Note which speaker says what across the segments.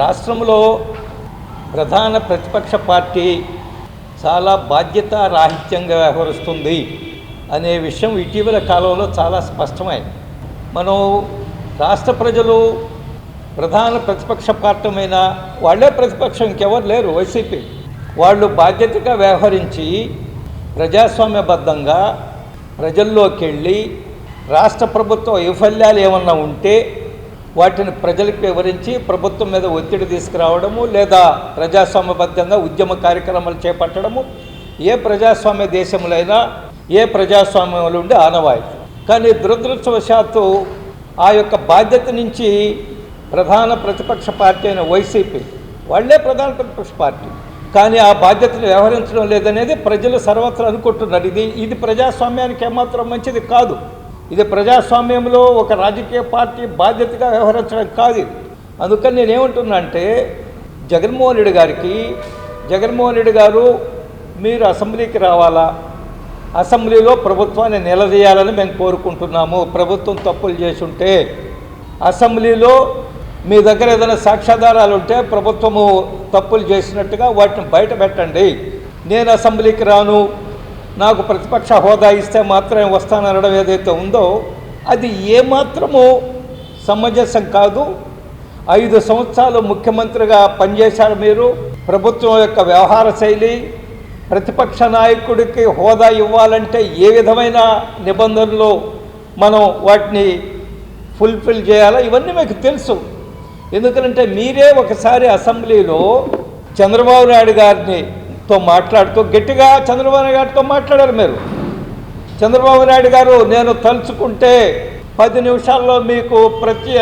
Speaker 1: రాష్ట్రంలో ప్రధాన ప్రతిపక్ష పార్టీ చాలా బాధ్యత రాహిత్యంగా వ్యవహరిస్తుంది అనే విషయం ఇటీవల కాలంలో చాలా స్పష్టమైంది. మనం రాష్ట్ర ప్రజలు ప్రధాన ప్రతిపక్ష పార్టీమైన వాళ్ళే ప్రతిపక్షం ఇంకెవరు లేరు వైసీపీ. వాళ్ళు బాధ్యతగా వ్యవహరించి ప్రజాస్వామ్యబద్ధంగా ప్రజల్లోకి వెళ్ళి రాష్ట్ర ప్రభుత్వ వైఫల్యాలు ఏమన్నా ఉంటే వాటిని ప్రజలకు వివరించి ప్రభుత్వం మీద ఒత్తిడి తీసుకురావడము లేదా ప్రజాస్వామ్యబద్ధంగా ఉద్యమ కార్యక్రమాలు చేపట్టడము ఏ ప్రజాస్వామ్య దేశంలో ఏ ప్రజాస్వామ్యంలో ఉండే ఆనవాయితీ. కానీ దురదృష్టవశాత్తు ఆ యొక్క బాధ్యత నుంచి ప్రధాన ప్రతిపక్ష పార్టీ అయిన వైసీపీ వాళ్ళే ప్రధాన ప్రతిపక్ష పార్టీ. కానీ ఆ బాధ్యతను వ్యవహరించడం లేదనేది ప్రజలు సర్వత్రా అనుకుంటున్నారు. ఇది ఇది ప్రజాస్వామ్యానికి ఏమాత్రం మంచిది కాదు. ఇది ప్రజాస్వామ్యంలో ఒక రాజకీయ పార్టీ బాధ్యతగా వ్యవహరించడం కాదు. అందుకని నేనేమంటున్నా అంటే జగన్మోహన్ రెడ్డి గారికి జగన్మోహన్ రెడ్డి గారు మీరు అసెంబ్లీకి రావాలా? అసెంబ్లీలో ప్రభుత్వాన్ని నిలదీయాలని మేము కోరుకుంటున్నాము. ప్రభుత్వం తప్పులు చేసుంటే అసెంబ్లీలో మీ దగ్గర ఏదైనా సాక్ష్యాధారాలు ఉంటే ప్రభుత్వము తప్పులు చేసినట్టుగా వాటిని బయట పెట్టండి. నేను అసెంబ్లీకి రాను. నాకు ప్రతిపక్ష హోదా ఇస్తే మాత్రమే వస్తాననడం ఏదైతే ఉందో అది ఏమాత్రము సమంజసం కాదు. ఐదు సంవత్సరాలు ముఖ్యమంత్రిగా పనిచేశారు మీరు. ప్రభుత్వం యొక్క వ్యవహార శైలి ప్రతిపక్ష నాయకుడికి హోదా ఇవ్వాలంటే ఏ విధమైన నిబంధనలు మనం వాటిని ఫుల్ఫిల్ చేయాలో? ఇవన్నీ మీకు తెలుసు. ఎందుకంటే మీరే ఒకసారి అసెంబ్లీలో చంద్రబాబు నాయుడు గారిని తో మాట్లాడుతూ గట్టిగా చంద్రబాబు గారితో మాట్లాడారు మీరు. చంద్రబాబు నాయుడు గారు నేను తలుచుకుంటే పది నిమిషాల్లో మీకు ప్రతి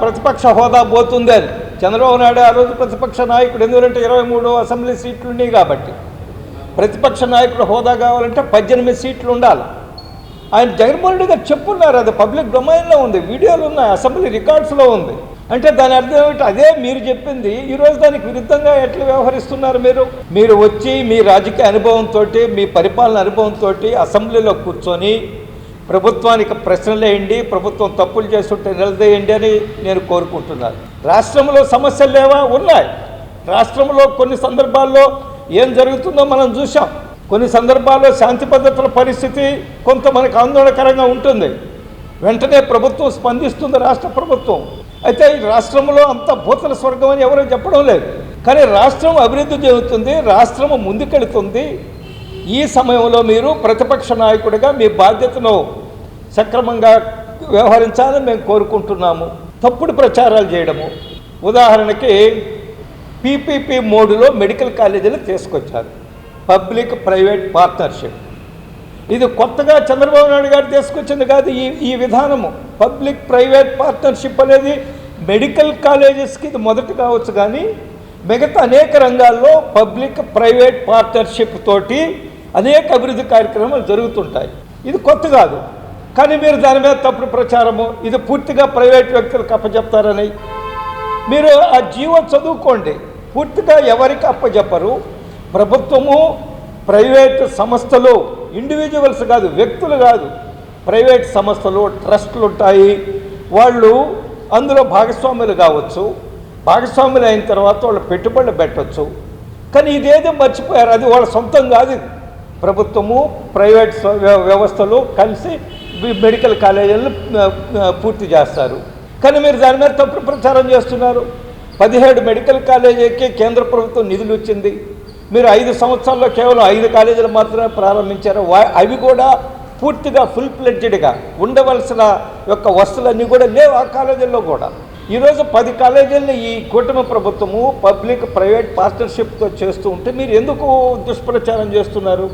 Speaker 1: ప్రతిపక్ష హోదా పోతుంది అని. చంద్రబాబు నాయుడు ఆ రోజు ప్రతిపక్ష నాయకుడు ఎందుకంటే ఇరవై మూడు అసెంబ్లీ సీట్లు ఉన్నాయి కాబట్టి. ప్రతిపక్ష నాయకుడు హోదా కావాలంటే పద్దెనిమిది సీట్లు ఉండాలి. ఆయన జగన్మోహన్ రెడ్డి గారు చెప్పున్నారు అది పబ్లిక్ డొమైన్లో ఉంది వీడియోలు ఉన్నాయి అసెంబ్లీ రికార్డ్స్లో ఉంది. అంటే దాని అర్థం ఏమిటి? అదే మీరు చెప్పింది. ఈరోజు దానికి విరుద్ధంగా ఎట్లా వ్యవహరిస్తున్నారు మీరు? మీరు వచ్చి మీ రాజకీయ అనుభవంతో మీ పరిపాలన అనుభవంతో అసెంబ్లీలో కూర్చొని ప్రభుత్వానికి ప్రశ్నలు వేయండి ప్రభుత్వం తప్పులు చేస్తుంటే నిలదేయండి అని నేను కోరుకుంటున్నాను. రాష్ట్రంలో సమస్యలు లేవా? ఉన్నాయి. రాష్ట్రంలో కొన్ని సందర్భాల్లో ఏం జరుగుతుందో మనం చూసాం కొన్ని సందర్భాల్లో శాంతి భద్రతల పరిస్థితి కొంత మనకు ఆందోళనకరంగా ఉంటుంది. వెంటనే ప్రభుత్వం స్పందిస్తుంది రాష్ట్ర ప్రభుత్వం. అయితే ఈ రాష్ట్రంలో అంత భూతల స్వర్గం అని ఎవరూ చెప్పడం లేదు. కానీ రాష్ట్రం అభివృద్ధి చెందుతుంది రాష్ట్రం ముందుకెళుతుంది. ఈ సమయంలో మీరు ప్రతిపక్ష నాయకుడిగా మీ బాధ్యతను సక్రమంగా వ్యవహరించాలని మేము కోరుకుంటున్నాము. తప్పుడు ప్రచారాలు చేయడము. ఉదాహరణకి పీపీపీ మోడ్లో మెడికల్ కాలేజీలు తీసుకొచ్చారు. Public private partnership. ఇది కొత్తగా చంద్రబాబు నాయుడు గారు తీసుకొచ్చింది కాదు ఈ ఈ విధానము. పబ్లిక్ ప్రైవేట్ పార్ట్నర్షిప్ అనేది మెడికల్ కాలేజెస్కి ఇది మొదటి కావచ్చు కానీ మిగతా అనేక రంగాల్లో పబ్లిక్ ప్రైవేట్ పార్ట్నర్షిప్ తోటి అనేక అభివృద్ధి కార్యక్రమాలు జరుగుతుంటాయి. ఇది కొత్త కాదు. కానీ మీరు దాని మీద తప్పుడు ప్రచారము ఇది పూర్తిగా ప్రైవేట్ వ్యక్తులకు అప్పచెప్తారని మీరు ఆ జీవో చదువుకోండి. పూర్తిగా ఎవరికి అప్పచెప్పరు ప్రభుత్వము ప్రైవేట్ సంస్థలు ఇండివిజువల్స్ కాదు వ్యక్తులు కాదు. ప్రైవేట్ సంస్థలు ట్రస్టులు ఉంటాయి వాళ్ళు అందులో భాగస్వాములు కావచ్చు. భాగస్వాములు అయిన తర్వాత వాళ్ళు పెట్టుబడులు పెట్టవచ్చు కానీ ఇదేదో మర్చిపోయారు. అది వాళ్ళ సొంతం కాదు ప్రభుత్వము ప్రైవేట్ వ్యవస్థలు కలిసి మెడికల్ కాలేజీలను పూర్తి చేస్తారు. కానీ మీరు దాని మీద తప్పుడు ప్రచారం చేస్తున్నారు. పదిహేడు మెడికల్ కాలేజీకి కేంద్ర ప్రభుత్వం నిధులు ఇచ్చింది. మీరు ఐదు సంవత్సరాల్లో కేవలం ఐదు కాలేజీలు మాత్రమే ప్రారంభించారు. వా- అవి కూడా పూర్తిగా ఫుల్ ప్లెడ్జెడ్గా ఉండవలసిన యొక్క వస్తువులన్నీ కూడా లేవు ఆ కాలేజీల్లో కూడా. ఈరోజు పది కాలేజీలను ఈ కూటమి ప్రభుత్వము పబ్లిక్ ప్రైవేట్ పార్ట్నర్షిప్తో చేస్తూ ఉంటే మీరు ఎందుకు దుష్ప్రచారం చేస్తున్నారు?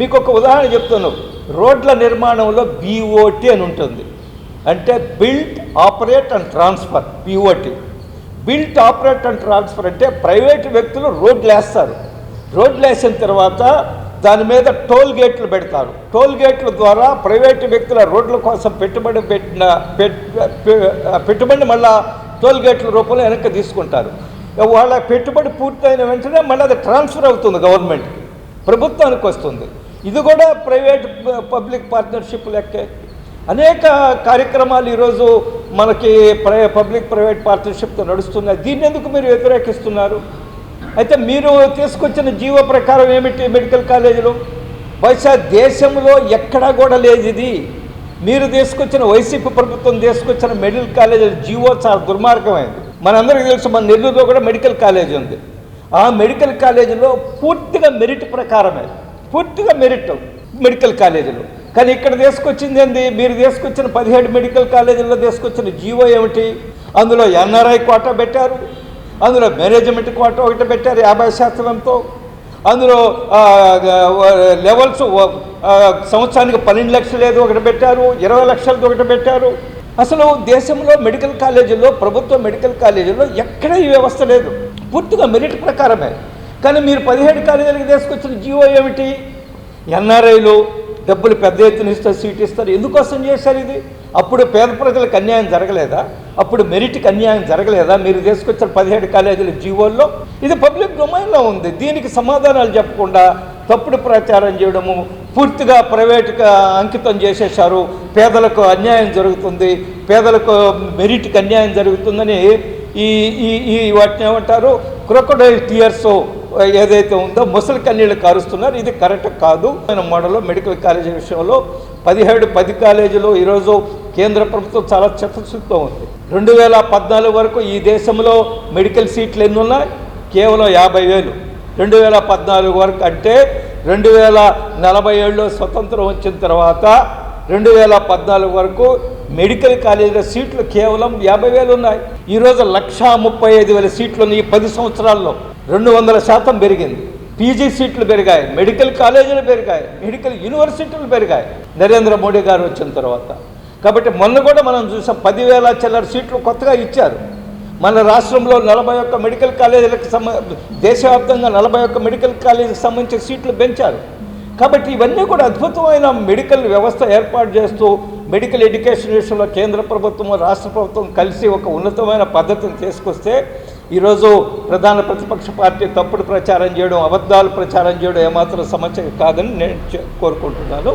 Speaker 1: మీకు ఒక ఉదాహరణ చెప్తాను. రోడ్ల నిర్మాణంలో బీఓటి అని ఉంటుంది. అంటే built operate and transfer BOT built operate and transfer అంటే ప్రైవేట్ వ్యక్తులు రోడ్లు వేస్తారు రోడ్లు వేసిన తర్వాత దాని మీద టోల్ గేట్లు పెడతారు. టోల్ గేట్ల ద్వారా ప్రైవేట్ వ్యక్తుల రోడ్ల కోసం పెట్టుబడి పెట్టిన పెట్- పెట్టుబడి మళ్ళా టోల్ గేట్ల రూపంలో వెనక్కి తీసుకుంటారు. వాళ్ళ పెట్టుబడి పూర్తయిన వెంటనే మళ్ళీ అది ట్రాన్స్ఫర్ అవుతుంది గవర్నమెంట్కి. ప్రభుత్వానికి వస్తుంది. ఇది కూడా ప్రైవేట్ పబ్లిక్ పార్ట్నర్షిప్ లెక్కే. అనేక కార్యక్రమాలు ఈరోజు మనకి ప్రై పబ్లిక్ ప్రైవేట్ పార్ట్నర్షిప్తో నడుస్తున్నాయి. దీన్ని ఎందుకు మీరు వ్యతిరేకిస్తున్నారు? అయితే మీరు తీసుకొచ్చిన జీవో ప్రకారం ఏమిటి మెడికల్ కాలేజీలు? బహుశా దేశంలో ఎక్కడా కూడా లేదు ఇది. మీరు తీసుకొచ్చిన వైసీపీ ప్రభుత్వం తీసుకొచ్చిన మెడికల్ కాలేజీ జీవో చాలా దుర్మార్గమైంది. మనందరికీ తెలుసు మన నెల్లూరులో కూడా మెడికల్ కాలేజ్ ఉంది. ఆ మెడికల్ కాలేజీలో పూర్తిగా మెరిట్ ప్రకారమే పూర్తిగా మెరిట్ మెడికల్ కాలేజీలు. కానీ ఇక్కడ తీసుకొచ్చింది ఏంది? మీరు తీసుకొచ్చిన పదిహేడు మెడికల్ కాలేజీల్లో తీసుకొచ్చిన జీవో ఏమిటి? అందులో ఎన్ఆర్ఐ కోటా పెట్టారు. అందులో మేనేజ్మెంట్ కోటా ఒకటి పెట్టారు యాభై శాతంతో. అందులో లెవెల్స్ సంవత్సరానికి పన్నెండు లక్షలు ఏదో ఒకటి పెట్టారు ఇరవై లక్షలది ఒకటి పెట్టారు. అసలు దేశంలో మెడికల్ కాలేజీల్లో ప్రభుత్వ మెడికల్ కాలేజీల్లో ఎక్కడ ఈ వ్యవస్థ లేదు. పూర్తిగా మెరిట్ ప్రకారమే. కానీ మీరు పదిహేడు కాలేజీలకు తీసుకొచ్చిన జీవో ఏమిటి? ఎన్ఆర్ఐలు డబ్బులు పెద్ద ఎత్తున ఇస్తారు సీట్ ఇస్తారు. ఎందుకోసం చేశారు ఇది? అప్పుడు పేద ప్రజలకు అన్యాయం జరగలేదా? అప్పుడు మెరిట్కి అన్యాయం జరగలేదా? మీరు తీసుకొచ్చిన పదిహేడు కాలేజీల జీవోల్లో? ఇది పబ్లిక్ డొమైన్లో ఉంది. దీనికి సమాధానాలు చెప్పకుండా తప్పుడు ప్రచారం చేయడము పూర్తిగా ప్రైవేట్గా అంకితం చేసేశారు. పేదలకు అన్యాయం జరుగుతుంది. పేదలకు మెరిట్కి అన్యాయం జరుగుతుందని ఈ ఈ ఈ వాటిని ఏమంటారు? క్రొకడైల్ టీయర్స్ ఏదైతే ఉందో ముసలి కన్నీళ్ళు కారుస్తున్నారు. ఇది కరెక్ట్ కాదు. మన మోడలో మెడికల్ కాలేజీ విషయంలో పదిహేడు పది కాలేజీలు ఈరోజు కేంద్ర ప్రభుత్వం చాలా చిత్తశుద్ధితో ఉంది. రెండు వేల పద్నాలుగు వరకు ఈ దేశంలో మెడికల్ సీట్లు ఎన్ని ఉన్నాయి కేవలం యాభై వేలు. రెండు వేల పద్నాలుగు వరకు అంటే రెండు వేల నలభై ఏడులో స్వతంత్రం వచ్చిన తర్వాత రెండు వేల పద్నాలుగు వరకు మెడికల్ కాలేజీల సీట్లు కేవలం యాభై వేలు ఉన్నాయి. ఈరోజు లక్షా ముప్పై ఐదు వేల సీట్లు ఉన్నాయి ఈ పది సంవత్సరాల్లో. రెండు వందల శాతం పెరిగింది. పీజీ సీట్లు పెరిగాయి మెడికల్ కాలేజీలు పెరిగాయి మెడికల్ యూనివర్సిటీలు పెరిగాయి. నరేంద్ర మోడీ గారు వచ్చిన తర్వాత కాబట్టి మొన్న కూడా మనం చూసాం పదివేల చిల్లర సీట్లు కొత్తగా ఇచ్చారు. మన రాష్ట్రంలో నలభై ఒక్క మెడికల్ కాలేజీలకు సంబ దేశవ్యాప్తంగా నలభై ఒక్క మెడికల్ కాలేజీకి సంబంధించిన సీట్లు పెంచారు. కాబట్టి ఇవన్నీ కూడా అద్భుతమైన మెడికల్ వ్యవస్థ ఏర్పాటు చేస్తూ మెడికల్ ఎడ్యుకేషన్ విషయంలో కేంద్ర ప్రభుత్వం రాష్ట్ర ప్రభుత్వం కలిసి ఒక ఉన్నతమైన పద్ధతిని తీసుకొస్తే ఈరోజు ప్రధాన ప్రతిపక్ష పార్టీ తప్పుడు ప్రచారం చేయడం అబద్ధాలు ప్రచారం చేయడం ఏమాత్రం సమస్య కాదని నేను కోరుకుంటున్నాను.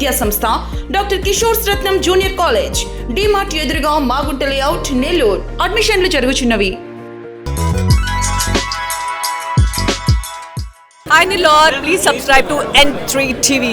Speaker 2: విద్యాసంస్థ doctor Kishore Ratnam junior college DMart ఎదురుగా మాగుంట లేఅవుట్ నెల్లూరు. అడ్మిషన్లు జరుగుచున్నవి.
Speaker 3: Hi Nilor, please subscribe to N3 TV.